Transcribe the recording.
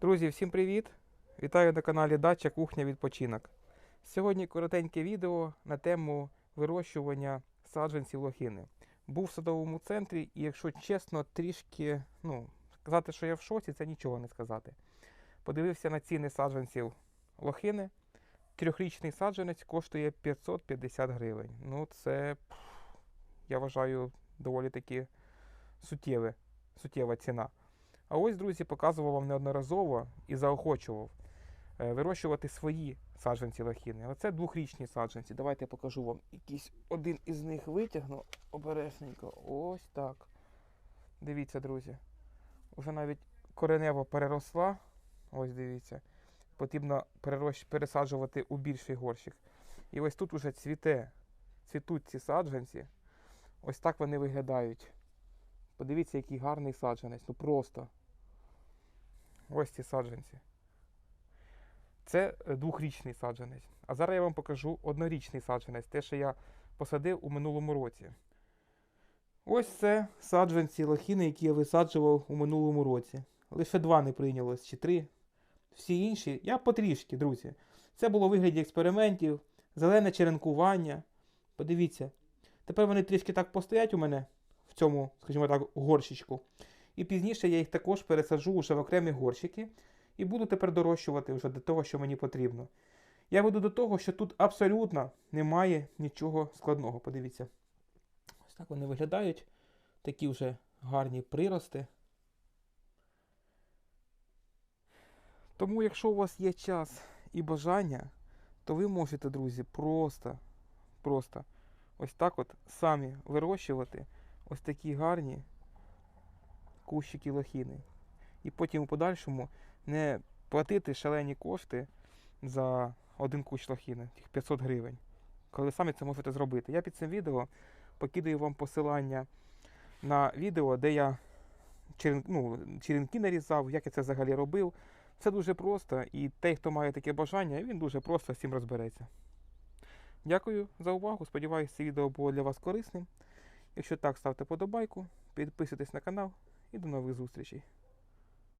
Друзі, всім привіт! Вітаю на каналі Дача Кухня Відпочинок. Сьогодні коротеньке відео на тему вирощування саджанців лохини. Був в садовому центрі, і якщо чесно, трішки, ну, сказати, що я в шоці, це нічого не сказати. Подивився на ціни саджанців лохини. Трьохрічний саджанець коштує 550 гривень. Ну, це, я вважаю, доволі таки суттєва ціна. А ось, друзі, показував вам неодноразово і заохочував е, вирощувати свої саджанці лохини. Оце двохрічні саджанці. Давайте я покажу вам якийсь один із них витягну обережненько. Ось так. Дивіться, друзі. Уже навіть коренево переросла. Ось дивіться. Потрібно пересаджувати у більший горщик. І ось тут уже цвіте, цвітуть ці саджанці. Ось так вони виглядають. Подивіться, який гарний саджанець. Ну просто. Ось ці саджанці. Це е, двохрічний саджанець. А зараз я вам покажу однорічний саджанець, те, що я посадив у минулому році. Ось це саджанці лохіни, які я висаджував у минулому році. Лише два не прийнялось, чи три. Всі інші я потрішки, друзі. Це було вигляді експериментів, зелене черенкування. Подивіться. Тепер вони трішки так постоять у мене цьому, скажімо так, горщичку. І пізніше я їх також пересаджу вже в окремі горщики і буду тепер дорощувати вже до того, що мені потрібно. Я веду до того, що тут абсолютно немає нічого складного. Подивіться. Ось так вони виглядають. Такі вже гарні прирости. Тому, якщо у вас є час і бажання, то ви можете, друзі, просто, просто ось так от самі вирощувати ось такі гарні кущики лохіни. І потім у подальшому не платити шалені кошти за один кущ лохіни, тих 500 гривень, коли самі це можете зробити. Я під цим відео покидаю вам посилання на відео, де я черен, ну, черенки нарізав, як я це взагалі робив. Все дуже просто, і той, хто має таке бажання, він дуже просто з цим розбереться. Дякую за увагу. Сподіваюся, це відео було для вас корисним. Якщо так, ставте подобайку, підписуйтесь на канал і до нових зустрічей.